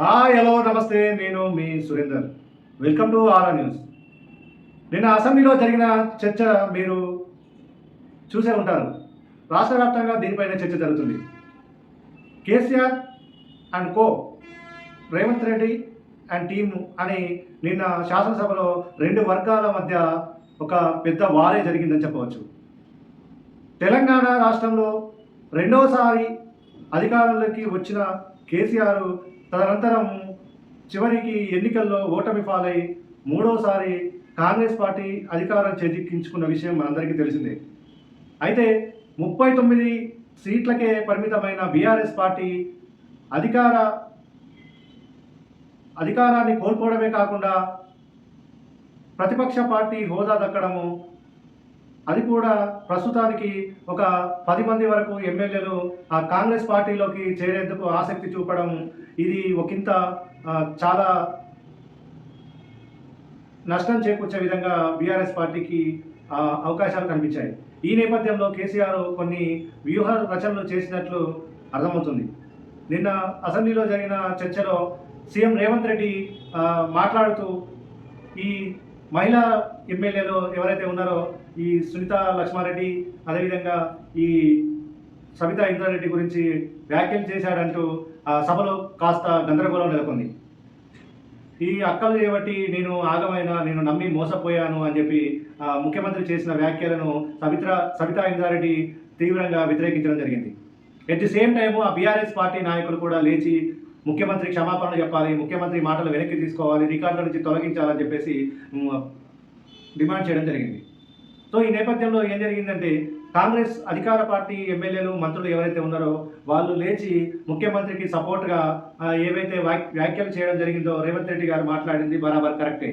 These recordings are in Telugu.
హలో నమస్తే నేను మీ Surender. Welcome to Aara news నిన్న అసెంబ్లీలో జరిగిన చర్చ మీరు చూసే ఉంటారు. రాష్ట్ర వ్యాప్తంగా దీనిపైన చర్చ జరుగుతుంది. KCR and co Revanth Reddy and team అని నిన్న శాసనసభలో రెండు వర్గాల మధ్య ఒక పెద్ద వారే జరిగిందని చెప్పవచ్చు. తెలంగాణ రాష్ట్రంలో రెండవసారి అధికారంలోకి వచ్చిన కేసీఆర్ తదనంతరం చివరికి ఎన్నికల్లో ఓటమి పాలై మూడోసారి కాంగ్రెస్ పార్టీ అధికారం చేజిక్కించుకున్న విషయం మనందరికీ తెలిసిందే. అయితే ముప్పై తొమ్మిది సీట్లకే పరిమితమైన బీఆర్ఎస్ పార్టీ అధికార అధికారాన్ని కోల్పోవడమే కాకుండా ప్రతిపక్ష పార్టీ హోదా దక్కడము అది కూడా ప్రస్తుతానికి ఒక పది మంది వరకు ఎమ్మెల్యేలు ఆ కాంగ్రెస్ పార్టీలోకి చేరేందుకు ఆసక్తి చూపడం ఇది ఒకంత చాలా నష్టం చేకూర్చే విధంగా బీఆర్ఎస్ పార్టీకి అవకాశాలు కనిపించాయి. ఈ నేపథ్యంలో కేసీఆర్ కొన్ని వ్యూహ రచనలు చేసినట్లు అర్థమవుతుంది. నిన్న అసెంబ్లీలో జరిగిన చర్చలో సీఎం రేవంత్ రెడ్డి మాట్లాడుతూ ఈ మహిళా ఎమ్మెల్యేలు ఎవరైతే ఉన్నారో ఈ సునీత లక్ష్మారెడ్డి అదేవిధంగా ఈ సబితా ఇంద్రారెడ్డి గురించి వ్యాఖ్యలు చేశాడంటూ ఆ సభలో కాస్త గందరగోళం నెలకొంది. ఈ అక్కలు ఏబట్టి నేను ఆగమైన నేను నమ్మి మోసపోయాను అని చెప్పి ముఖ్యమంత్రి చేసిన వ్యాఖ్యలను సబిత్ర సబితా ఇంద్రారెడ్డి తీవ్రంగా వ్యతిరేకించడం జరిగింది. ఎట్ ది సేమ్ టైము ఆ బీఆర్ఎస్ పార్టీ నాయకులు కూడా లేచి ముఖ్యమంత్రి క్షమాపణ చెప్పాలి ముఖ్యమంత్రి మాటలు వెనక్కి తీసుకోవాలి రికార్డుల నుంచి తొలగించాలని చెప్పేసి డిమాండ్ చేయడం జరిగింది. సో ఈ నేపథ్యంలో ఏం జరిగిందంటే కాంగ్రెస్ అధికార పార్టీ ఎమ్మెల్యేలు మంత్రులు ఎవరైతే ఉన్నారో వాళ్ళు లేచి ముఖ్యమంత్రికి సపోర్ట్గా ఏవైతే వ్యాఖ్యలు చేయడం జరిగిందో రేవంత్ రెడ్డి గారు మాట్లాడింది బరాబర్ కరెక్టే.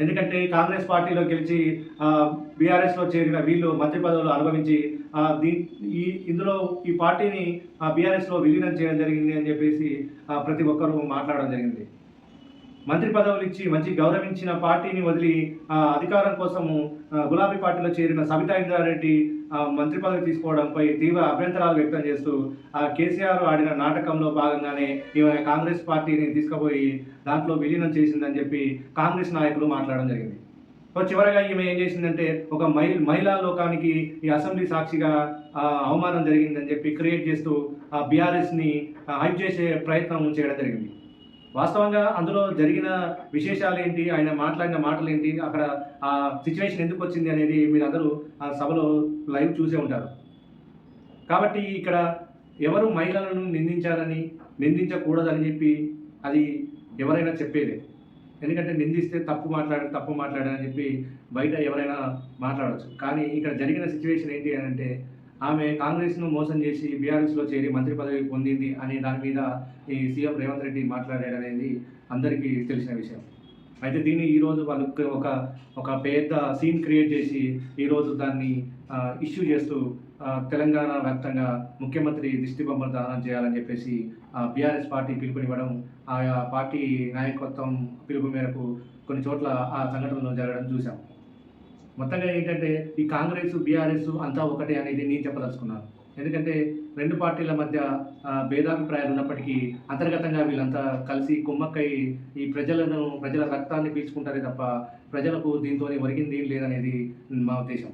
ఎందుకంటే కాంగ్రెస్ పార్టీలో గెలిచి బీఆర్ఎస్లో చేరిన వీళ్ళు మంత్రి పదవులు అనుభవించి దీ ఈ ఇందులో ఈ పార్టీని బీఆర్ఎస్లో విలీనం చేయడం జరిగింది అని చెప్పేసి ప్రతి ఒక్కరూ మాట్లాడడం జరిగింది. మంత్రి పదవులు ఇచ్చి మంచి గౌరవించిన పార్టీని వదిలి ఆ, అధికారం కోసము గులాబీ పార్టీలో చేరిన సబితా ఇంద్రారెడ్డి మంత్రి పదవి తీసుకోవడంపై తీవ్ర అభ్యంతరాలు వ్యక్తం చేస్తూ ఆ, కేసీఆర్ ఆడిన నాటకంలో భాగంగానే ఈమె కాంగ్రెస్ పార్టీని తీసుకుపోయి దాంట్లో విలీనం చేసిందని చెప్పి కాంగ్రెస్ నాయకులు మాట్లాడడం జరిగింది. సో చివరగా ఈమె ఏం చేసిందంటే ఒక మహి మహిళా లోకానికి ఈ అసెంబ్లీ సాక్షిగా అవమానం జరిగిందని చెప్పి క్రియేట్ చేస్తూ బీఆర్ఎస్ని హైప్ చేసే ప్రయత్నం చేయడం జరిగింది. వాస్తవంగా అందులో జరిగిన విశేషాలు ఏంటి ఆయన మాట్లాడిన మాటలు ఏంటి అక్కడ ఆ సిచ్యువేషన్ ఎందుకు వచ్చింది అనేది మీరు అందరూ ఆ సభలో లైవ్ చూసే ఉంటారు. కాబట్టి ఇక్కడ ఎవరు మహిళలను నిందించాలని నిందించకూడదని చెప్పి అది ఎవరైనా చెప్పేదే. ఎందుకంటే నిందిస్తే తప్పు మాట్లాడారు తప్పు మాట్లాడని చెప్పి బయట ఎవరైనా మాట్లాడవచ్చు కానీ ఇక్కడ జరిగిన సిచ్యువేషన్ ఏంటి అని అంటే ఆమె కాంగ్రెస్ను మోసం చేసి బీఆర్ఎస్లో చేరి మంత్రి పదవి పొందింది అనే దాని మీద ఈ సీఎం రేవంత్ రెడ్డి మాట్లాడాడు అనేది అందరికీ తెలిసిన విషయం. అయితే దీన్ని ఈరోజు వాళ్ళు ఒక ఒక పెద్ద సీన్ క్రియేట్ చేసి ఈరోజు దాన్ని ఇష్యూ చేస్తూ తెలంగాణ వ్యాప్తంగా ముఖ్యమంత్రి దిష్టి బొమ్మలు దానం చేయాలని చెప్పేసి బీఆర్ఎస్ పార్టీ పిలుపునివ్వడం ఆయా పార్టీ నాయకత్వం పిలుపు మేరకు కొన్ని చోట్ల ఆ సంఘటనలు జరగడం చూసాం మొత్తంగా ఏంటంటే ఈ కాంగ్రెస్ బీఆర్ఎస్ అంతా ఒకటే అనేది నేను చెప్పదలుచుకున్నాను. ఎందుకంటే రెండు పార్టీల మధ్య భేదాభిప్రాయాలు ఉన్నప్పటికీ అంతర్గతంగా వీళ్ళంతా కలిసి కుమ్మక్కై ఈ ప్రజలను ప్రజల రక్తాన్ని పీల్చుకుంటారే తప్ప ప్రజలకు దీంతో ఒరిగింది లేదనేది మా ఉద్దేశం.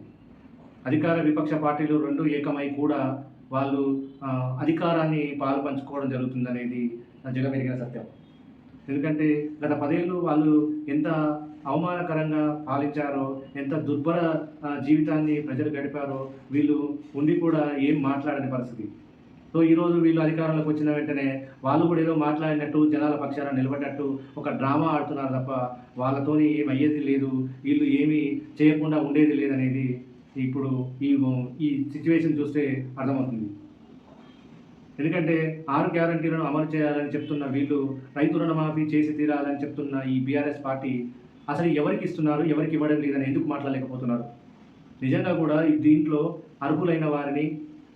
అధికార విపక్ష పార్టీలు రెండు ఏకమై కూడా వాళ్ళు అధికారాన్ని పాలు పంచుకోవడం జరుగుతుందనేది జగమెరిగిన సత్యం. ఎందుకంటే గత పదేళ్ళు వాళ్ళు ఎంత అవమానకరంగా పాలించారో ఎంత దుర్భర జీవితాన్ని ప్రజలు గడిపారో వీళ్ళు ఉండి కూడా ఏం మాట్లాడని పరిస్థితి. సో ఈరోజు వీళ్ళు అధికారంలోకి వచ్చిన వెంటనే వాళ్ళు కూడా ఏదో మాట్లాడినట్టు జనాల పక్షాన నిలబడినట్టు ఒక డ్రామా ఆడుతున్నారు తప్ప వాళ్ళతోని ఏం అయ్యేది లేదు వీళ్ళు ఏమీ చేయకుండా ఉండేది లేదనేది ఇప్పుడు ఈ ఈ సిచ్యువేషన్ చూస్తే అర్థమవుతుంది. ఎందుకంటే ఆరు గ్యారంటీలను అమలు చేయాలని చెప్తున్న వీళ్ళు రైతు రుణమాఫీ చేసి తీరాలని చెప్తున్న ఈ బీఆర్ఎస్ పార్టీ అసలు ఎవరికి ఇస్తున్నారు ఎవరికి ఇవ్వడం లేదని ఎందుకు మాట్లాడలేకపోతున్నారు? నిజంగా కూడా దీంట్లో అర్హులైన వారిని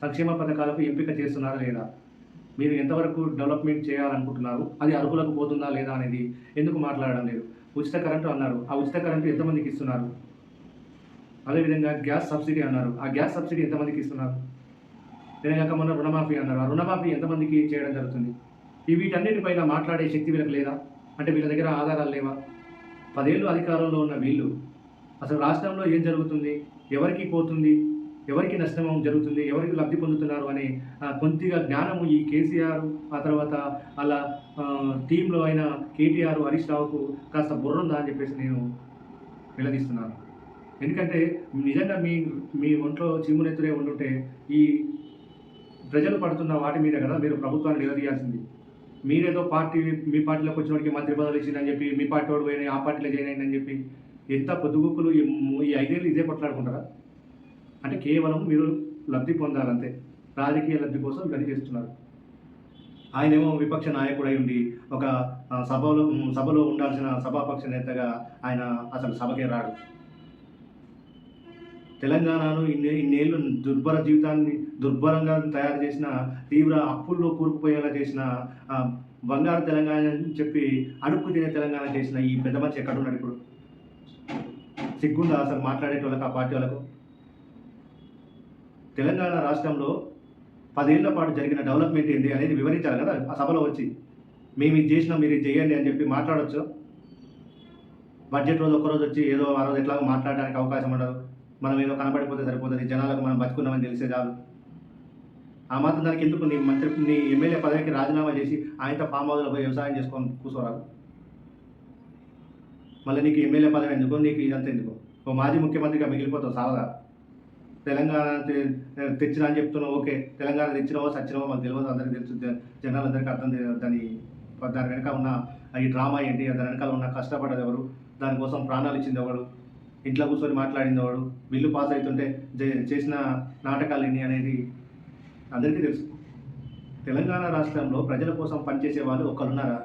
సంక్షేమ పథకాలకు ఎంపిక చేస్తున్నారా లేదా? మీరు ఎంతవరకు డెవలప్మెంట్ చేయాలనుకుంటున్నారు? అది అర్హులకు పోతుందా లేదా అనేది ఎందుకు మాట్లాడడం లేదు? ఉచిత కరెంటు అన్నారు. ఆ ఉచిత కరెంటు ఎంతమందికి ఇస్తున్నారు? అదేవిధంగా గ్యాస్ సబ్సిడీ అన్నారు. ఆ గ్యాస్ సబ్సిడీ ఎంతమందికి ఇస్తున్నారు? లేదంటే మొన్న రుణమాఫీ అన్నారు. ఆ రుణమాఫీ ఎంతమందికి చేయడం జరుగుతుంది? ఈ వీటన్నిటిపైన మాట్లాడే శక్తి వీళ్ళకి లేదా? అంటే వీళ్ళ దగ్గర ఆధారాలు లేవా? పదేళ్ళు అధికారంలో ఉన్న వీళ్ళు అసలు రాష్ట్రంలో ఏం జరుగుతుంది? ఎవరికి పోతుంది? ఎవరికి నష్టం జరుగుతుంది? ఎవరికి లబ్ధి పొందుతున్నారు అనే కొద్దిగా జ్ఞానము ఈ కేసీఆర్ ఆ తర్వాత అలా టీంలో అయిన కేటీఆర్ హరీష్ రావుకు కాస్త బుర్ర ఉందా అని చెప్పేసి నేను నిలదీస్తున్నాను. ఎందుకంటే నిజంగా మీ మీ ఒంట్లో చీమునెత్తురే ఉండుంటే ఈ ప్రజలు పడుతున్న వాటి మీద కదా మీరు ప్రభుత్వాన్ని నిలదీయాల్సింది. మీరేదో పార్టీ మీ పార్టీలోకి వచ్చిన వాడికి మంత్రి పదవులు ఇచ్చిందని చెప్పి మీ పార్టీ వాడు పోయినాయి ఆ పార్టీలో జాయిన్ అయిందని చెప్పి ఎంత పొద్దుగుక్కులు ఈ ఐదేళ్ళు ఇదే కొట్లాడుకుంటారా? అంటే కేవలం మీరు లబ్ధి పొందాలంతే రాజకీయ లబ్ధి కోసం ఇవన్నీ చేస్తున్నారు. ఆయనేమో విపక్ష నాయకుడై ఉండి ఒక సభలో సభలో ఉండాల్సిన సభాపక్ష నేతగా ఆయన అసలు సభకే రాడు. తెలంగాణను ఇన్ని ఇన్నేళ్ళు దుర్భర జీవితాన్ని దుర్భరంగా తయారు చేసిన తీవ్ర అప్పుల్లో కూరుకుపోయేలా చేసిన బంగారు తెలంగాణ అని చెప్పి అడుక్కు తినే తెలంగాణ చేసిన ఈ పెద్ద మనిషి ఎక్కడున్నాడు ఇప్పుడు? సిగ్గుందా అసలు మాట్లాడేటోళ్ళకి ఆ పార్టీ వాళ్ళకు? తెలంగాణ రాష్ట్రంలో పదేళ్ళ పాటు జరిగిన డెవలప్మెంట్ ఏంటి అనేది వివరించాలి కదా ఆ సభలో వచ్చి. మేము ఇది చేసినాం మీరు ఇది చేయండి అని చెప్పి మాట్లాడవచ్చు బడ్జెట్ రోజు ఒక్కరోజు వచ్చి ఏదో ఆ రోజు ఎట్లాగో మాట్లాడడానికి అవకాశం ఉండదు. మనం ఏదో కనబడిపోతే సరిపోతుంది. జనాలకు మనం బతుకున్నామని తెలిసే చాలు. ఆ మాత్రం దానికి ఎందుకు? నీ మంత్రి నీ ఎమ్మెల్యే పదవికి రాజీనామా చేసి ఆయనతో ఫామ్ హౌస్లో పోయి వ్యవసాయం చేసుకొని కూర్చోరాదు. మళ్ళీ నీకు ఎమ్మెల్యే పదవి ఎందుకు? నీకు ఇదంతా ఎందుకు? ఓ మాజీ ముఖ్యమంత్రిగా మిగిలిపోతావు సావదా తెలంగాణ తె- తెచ్చినా అని చెప్తున్నావు ఓకే. తెలంగాణ తెచ్చినావో సచ్చినావో మాకు తెలియదు అందరికీ తెలుసు. జనాలందరికీ అర్థం దాని దాని వెనక ఉన్న ఈ డ్రామా ఏంటి? దాని వెనకాల ఉన్న కష్టపడ్డది ఎవరు? దానికోసం ప్రాణాలు ఇచ్చింది ఎవరు? ఇంట్లో కూర్చొని మాట్లాడింది వాడు. బిల్లు పాస్ అవుతుంటే చేసిన నాటకాలు ఎన్ని అనేది అందరికీ తెలుసు. తెలంగాణ రాష్ట్రంలో ప్రజల కోసం పనిచేసే వాళ్ళు ఒకరున్నారా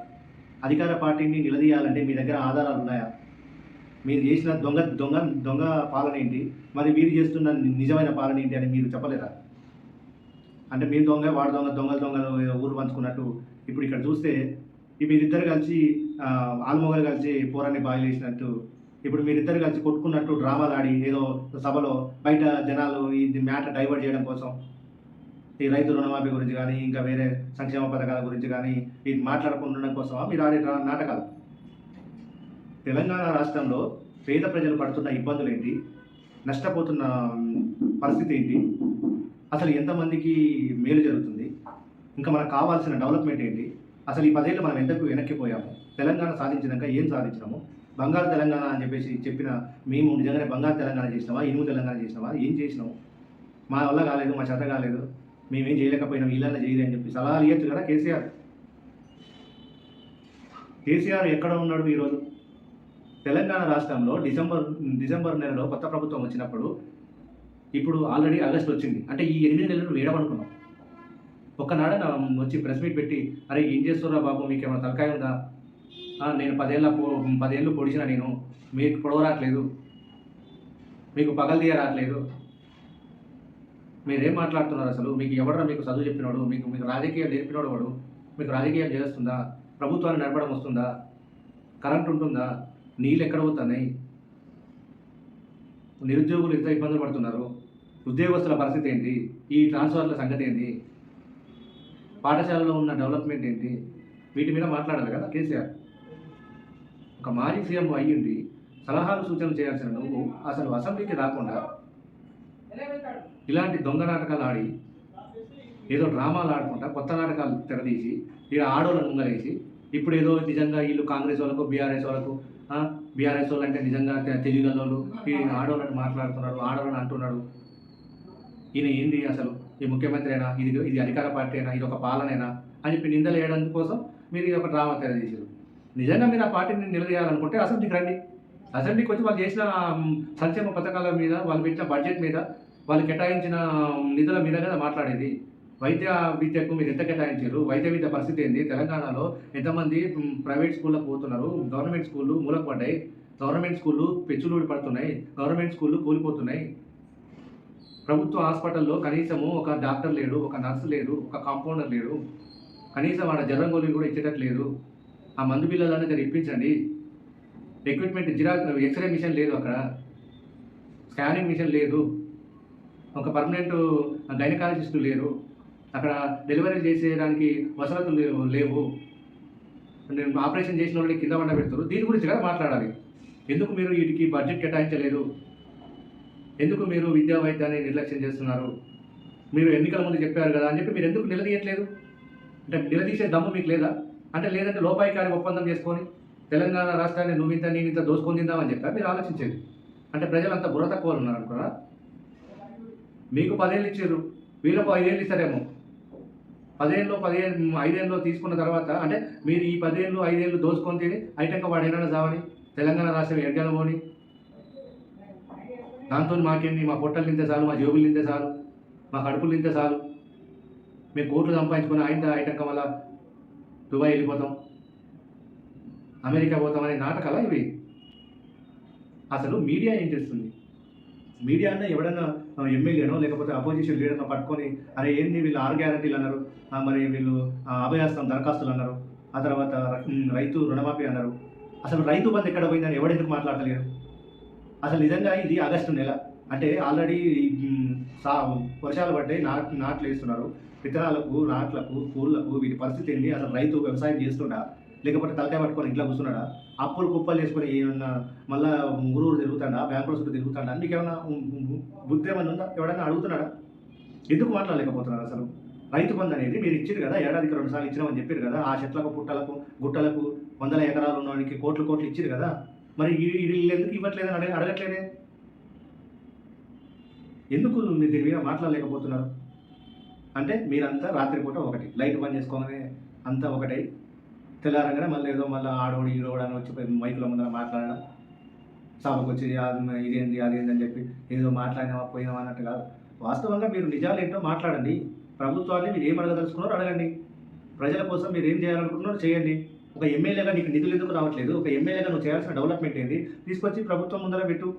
అధికార పార్టీని నిలదీయాలంటే మీ దగ్గర ఆధారాలు ఉన్నాయా? మీరు చేసిన దొంగ దొంగ దొంగ పాలన ఏంటి? మరి మీరు చేస్తున్న నిజమైన పాలన ఏంటి అని మీరు చెప్పలేరా అంటే మీరు దొంగ వాడు దొంగ దొంగలు దొంగలు ఊరు పంచుకున్నట్టు ఇప్పుడు ఇక్కడ చూస్తే మీరిద్దరు కలిసి ఆల్మొగలు కలిసి పోరాన్ని బాయిల్ చేసినట్టు ఇప్పుడు మీరిద్దరు కలిసి కొట్టుకున్నట్టు డ్రామాలు ఆడి ఏదో సభలో బయట జనాలు ఇది మ్యాటర్ డైవర్ట్ చేయడం కోసం ఈ రైతు రుణమాఫీ గురించి కానీ ఇంకా వేరే సంక్షేమ పథకాల గురించి కానీ ఇది మాట్లాడుకుండడం కోసమా? మీరు ఆడే నాటకాలు. తెలంగాణ రాష్ట్రంలో పేద ప్రజలు పడుతున్న ఇబ్బందులు ఏంటి? నష్టపోతున్న పరిస్థితి ఏంటి? అసలు ఎంతమందికి మేలు జరుగుతుంది? ఇంకా మనకు కావాల్సిన డెవలప్మెంట్ ఏంటి? అసలు ఈ పదేళ్ళు మనం ఎంతకు వెనక్కిపోయాము తెలంగాణ సాధించినాక ఏం సాధించినాము? బంగారు తెలంగాణ అని చెప్పేసి చెప్పిన మేము నిజంగానే బంగారు తెలంగాణ చేసినామా ఇనుము తెలంగాణ చేసినావా? ఏం చేసినాము మా వల్ల కాలేదు మా చేత కాలేదు. మేమేం చేయలేకపోయినాం ఇలా చేయలే అని చెప్పి సలహాలు ఇవ్వచ్చు కదా కేసీఆర్. కేసీఆర్ ఎక్కడ ఉన్నాడు ఈరోజు? తెలంగాణ రాష్ట్రంలో డిసెంబర్ డిసెంబర్ నెలలో కొత్త ప్రభుత్వం వచ్చినప్పుడు ఇప్పుడు ఆల్రెడీ ఆగస్ట్ వచ్చింది. అంటే ఈ ఎనిమిది నెలలు వేడమనుకున్నాం ఒక్కనాడ నా వచ్చి ప్రెస్ మీట్ పెట్టి అరే ఏం చేస్తురా బాబు? మీకు ఏమైనా తలకాయ ఉందా? నేను పదేళ్ళ పో పదేళ్ళు పొడిచిన నేను మీకు పొడవ రావట్లేదు మీకు పగలు తీయ రావట్లేదు మీరేం మాట్లాడుతున్నారు అసలు? మీకు ఎవడరా మీకు చదువు చెప్పినోడు? మీకు మీకు రాజకీయాలు నేర్పినోడు వాడు మీకు రాజకీయాలు చేస్తుందా? ప్రభుత్వాన్ని నడపడం వస్తుందా? కరెంట్ ఉంటుందా? నీళ్ళు ఎక్కడ పోతున్నాయి? నిరుద్యోగులు ఎంత ఇబ్బందులు పడుతున్నారు? ఉద్యోగస్తుల పరిస్థితి ఏంటి? ఈ ట్రాన్స్ఫర్ల సంగతి ఏంటి? పాఠశాలలో ఉన్న డెవలప్మెంట్ ఏంటి? వీటి మీద మాట్లాడాలి కదా కేసీఆర్. ఒక మాజీ సీఎం అయ్యుండి సలహాలు సూచనలు చేయాల్సిన నువ్వు అసలు అసెంబ్లీకి రాకుండా ఇలాంటి దొంగ నాటకాలు ఆడి ఏదో డ్రామాలు ఆడుకుంటా కొత్త నాటకాలు తెరదీసి ఇక ఆడోళ్ళను ముంగలేసి ఇప్పుడు ఏదో నిజంగా వీళ్ళు కాంగ్రెస్ వాళ్ళకు బీఆర్ఎస్ వాళ్ళకు బీఆర్ఎస్ వాళ్ళు అంటే నిజంగా తెలుగులోళ్ళు తెలివిగల్లోళ్ళు ఆడోళ్ళని మాట్లాడుతున్నాడు ఆడోళ్ళని అంటున్నాడు ఈయన ఏంది అసలు? ఈ ముఖ్యమంత్రి అయినా ఇది ఇది అధికార పార్టీ అయినా ఇది ఒక పాలనేనా? అని చెప్పి నిందలు వేయడం కోసం మీరు ఇది ఒక డ్రామా తెరదీశారు నిజంగా మీరు ఆ పార్టీని నిలదీయాలనుకుంటే అసెంబ్లీకి రండి. అసెంబ్లీకి వచ్చి వాళ్ళు చేసిన సంక్షేమ పథకాల మీద వాళ్ళు పెట్టిన బడ్జెట్ మీద వాళ్ళు కేటాయించిన నిధుల మీద కదా మాట్లాడేది. వైద్య విద్యకు మీరు ఎంత కేటాయించారు? వైద్య విద్య పరిస్థితి ఏంది? తెలంగాణలో ఎంతమంది ప్రైవేట్ స్కూళ్ళకు పోతున్నారు? గవర్నమెంట్ స్కూళ్ళు మూలకు పడ్డాయి. గవర్నమెంట్ స్కూళ్ళు పెచ్చులూడి పడుతున్నాయి. గవర్నమెంట్ స్కూళ్ళు కూలిపోతున్నాయి. ప్రభుత్వ హాస్పిటల్లో కనీసము ఒక డాక్టర్ లేడు ఒక నర్సు లేడు ఒక కాంపౌండర్ లేడు. కనీసం ఆడ జ్వరం గోళీలు కూడా ఇచ్చేటట్లేదు ఆ మందు బిల్లలు అనేది ఇప్పించండి. ఎక్విప్మెంట్ జిరా ఎక్స్రే మిషన్ లేదు అక్కడ. స్కానింగ్ మిషన్ లేదు. ఒక పర్మనెంట్ గైనకాలజిస్టు లేరు. అక్కడ డెలివరీ చేసేయడానికి వసతులు లేవు లేవు. నేను ఆపరేషన్ చేసిన వాళ్ళని కింద వండ పెడతారు. దీని గురించి కదా మాట్లాడాలి. ఎందుకు మీరు వీటికి బడ్జెట్ కేటాయించలేదు? ఎందుకు మీరు విద్యా వైద్యాన్ని నిర్లక్ష్యం చేస్తున్నారు? మీరు ఎన్నికల ముందు చెప్పారు కదా అని చెప్పి మీరు ఎందుకు నిలదీయట్లేదు? అంటే నిలదీసే దమ్ము మీకు లేదా? అంటే లేదంటే లోపాయికారి ఒప్పందం చేసుకొని తెలంగాణ రాష్ట్రాన్ని నువ్వు ఇంత నేను ఇంత దోసుకొని తిందామని చెప్పా? మీరు ఆలోచించేది. అంటే ప్రజలంతా బుర్ర తక్కువ ఉన్నారు అనుకున్నా మీకు పదేళ్ళు ఇచ్చారు. వీళ్ళకు ఐదేళ్ళు ఇస్తారేమో. పదేళ్ళు పదిహేను ఐదేళ్ళు తీసుకున్న తర్వాత అంటే మీరు ఈ పదేళ్ళు ఐదేళ్ళు దోసుకొని తిని ఐటంక వాడు ఏమైనా చావని తెలంగాణ రాష్ట్రం ఎడగల పోని దాంతో మాకేంది? మా పొట్టలు నింతే చాలు మా జేబులు నింతే చాలు మా కడుపులు నింతే చాలు. మేము కోట్లు సంపాదించుకుని ఆయన ఐటంక వల్ల దుబాయ్ వెళ్ళిపోతాం అమెరికా పోతాం అనే నాటకాలా ఇవి? అసలు మీడియా ఏం చేస్తుంది? మీడియా అన్న ఎవడన్నా ఎమ్మెల్యేనో లేకపోతే అపోజిషన్ లీడర్నో పట్టుకొని అరే ఏంది వీళ్ళు ఆరు గ్యారంటీలు అన్నారు. మరి వీళ్ళు ఆ, అభయాస్తం దరఖాస్తులు అన్నారు. ఆ తర్వాత రైతు రుణమాఫీ అన్నారు. అసలు రైతు బంధు ఎక్కడ పోయిందని ఎవడెందుకు మాట్లాడలేరు అసలు నిజంగా ఇది ఆగస్టు నెల. అంటే ఆల్రెడీ సా వర్షాలు పడ్డాయి నాట్ నాట్లు వేస్తున్నారు. విత్తనాలకు నాట్లకు పూలకు వీటి పరిస్థితి ఏంటి? అసలు రైతు వ్యవసాయం చేస్తుండా లేకపోతే తలకాయ పట్టుకొని ఇంట్లో కూర్చున్నాడా? అప్పులు కుప్పలు చేసుకొని ఏమన్నా మళ్ళా ఊరూరు తిరుగుతాడా? బ్యాంకుల చుట్టూ తిరుగుతాడా? మీకు బుద్ధి ఏమైనా ఉందా? ఎవడన్నా అడుగుతున్నాడా? ఎందుకు మాట్లాడలేకపోతున్నారు అసలు? రైతు బంధు అనేది మీరు ఇచ్చారు కదా ఏడాదికి రెండు సార్లు ఇచ్చినామని చెప్పారు కదా ఆ చెట్లకు పుట్టలకు గుట్టలకు వందల ఎకరాలు ఉన్నవానికి కోట్లు కోట్లు ఇచ్చారు కదా మరి వీళ్ళు ఎందుకు ఇవ్వట్లేదని అడగ అడగట్లేదే? ఎందుకు మీరు దీని మీద మాట్లాడలేకపోతున్నారు? అంటే మీరంతా రాత్రిపూట ఒకటి. లైట్ బంద్ చేసుకోగానే అంతా ఒకటై తెల్లారంగానే మళ్ళీ ఏదో మళ్ళీ ఆడోడు ఈడోడు అని వచ్చి మైకుల ముందర మాట్లాడడం. సభకు వచ్చి అది ఇదేంది అదేంది అని చెప్పి ఏదో మాట్లాడినామా పోయినామా అన్నట్టు కాదు. వాస్తవంగా మీరు నిజాలు ఏంటో మాట్లాడండి. ప్రభుత్వాన్ని మీరు ఏం అడగదలుచుకున్నారో అడగండి. ప్రజల కోసం మీరు ఏం చేయాలనుకుంటున్నారో చేయండి. ఒక ఎమ్మెల్యేగా నీకు నిధులు ఎందుకు రావట్లేదు? ఒక ఎమ్మెల్యేగా నువ్వు చేయాల్సిన డెవలప్మెంట్ ఏంది? తీసుకొచ్చి ప్రభుత్వం ముందర పెట్టు.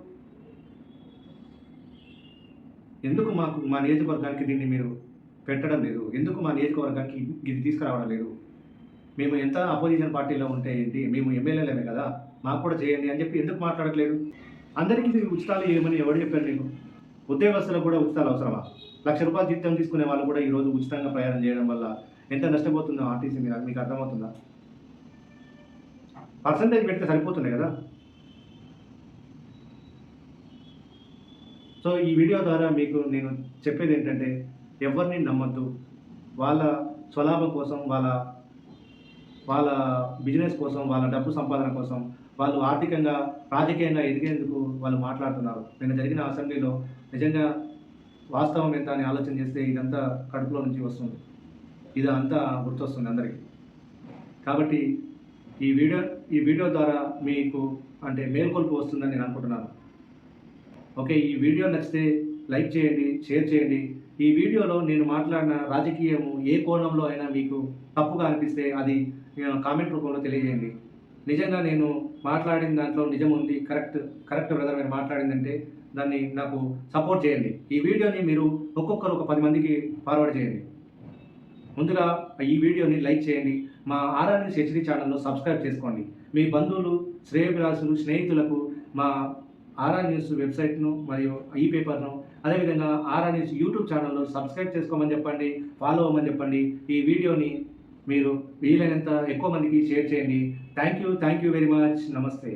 ఎందుకు మాకు మా నియోజకవర్గానికి దీన్ని మీరు పెట్టడం లేదు. ఎందుకు మా నియోజకవర్గానికి ఇది తీసుకురావడం లేదు? మేము ఎంత అపోజిషన్ పార్టీలో ఉంటే ఏంటి? మేము ఎమ్మెల్యేలేమే కదా. మాకు కూడా చేయండి అని చెప్పి ఎందుకు మాట్లాడట్లేదు? అందరికీ ఇది ఉచితాలు ఏమని ఎవరు చెప్పారు నేను ఉద్యోగస్తులకు కూడా ఉచితాలు అవసరమా? లక్ష రూపాయలు జీతం తీసుకునే వాళ్ళు కూడా ఈరోజు ఉచితంగా ప్రయాణం చేయడం వల్ల ఎంత నష్టపోతుందో ఆర్టీసీ మీద మీకు అర్థమవుతుందా? పర్సంటేజ్ పెడితే సరిపోతుంది కదా? సో ఈ వీడియో ద్వారా మీకు నేను చెప్పేది ఏంటంటే ఎవరిని నమ్మద్దు. వాళ్ళ స్వలాభం కోసం వాళ్ళ వాళ్ళ బిజినెస్ కోసం వాళ్ళ డబ్బు సంపాదన కోసం వాళ్ళు ఆర్థికంగా రాజకీయంగా ఎదిగేందుకు వాళ్ళు మాట్లాడుతున్నారు. నిన్న జరిగిన అసెంబ్లీలో నిజంగా వాస్తవం ఎంత అని ఆలోచన చేస్తే ఇదంతా కడుపులో నుంచి వస్తుంది. ఇది అంతా గుర్తొస్తుంది అందరికీ. కాబట్టి ఈ వీడియో ఈ వీడియో ద్వారా మీకు అంటే మేల్కొల్పు వస్తుందని నేను అనుకుంటున్నాను. ఓకే ఈ వీడియో నచ్చితే లైక్ చేయండి షేర్ చేయండి. ఈ వీడియోలో నేను మాట్లాడిన రాజకీయము ఏ కోణంలో అయినా మీకు తప్పుగా అనిపిస్తే అది కామెంట్ రూపంలో తెలియజేయండి. నిజంగా నేను మాట్లాడిన దాంట్లో నిజం ఉంది కరెక్ట్ కరెక్ట్ బ్రదర్ మీరు మాట్లాడిందంటే దాన్ని నాకు సపోర్ట్ చేయండి. ఈ వీడియోని మీరు ఒక్కొక్కరు ఒక పది మందికి ఫార్వర్డ్ చేయండి. ముందుగా ఈ వీడియోని లైక్ చేయండి. మా ఆర్ఆర్ఎస్ హెచ్డి ఛానల్ను సబ్స్క్రైబ్ చేసుకోండి. మీ బంధువులు శ్రేయభిలాసులు స్నేహితులకు మా ఆర్ఆర్ న్యూస్ వెబ్సైట్ను మరియు ఈ పేపర్ను అదేవిధంగా ఆర్ఆర్ఎస్ యూట్యూబ్ ఛానల్ను సబ్స్క్రైబ్ చేసుకోమని చెప్పండి ఫాలో అవ్వమని చెప్పండి. ఈ వీడియోని మీరు వీలైనంత ఎక్కువ మందికి షేర్ చేయండి. Thank you thank you very much నమస్తే.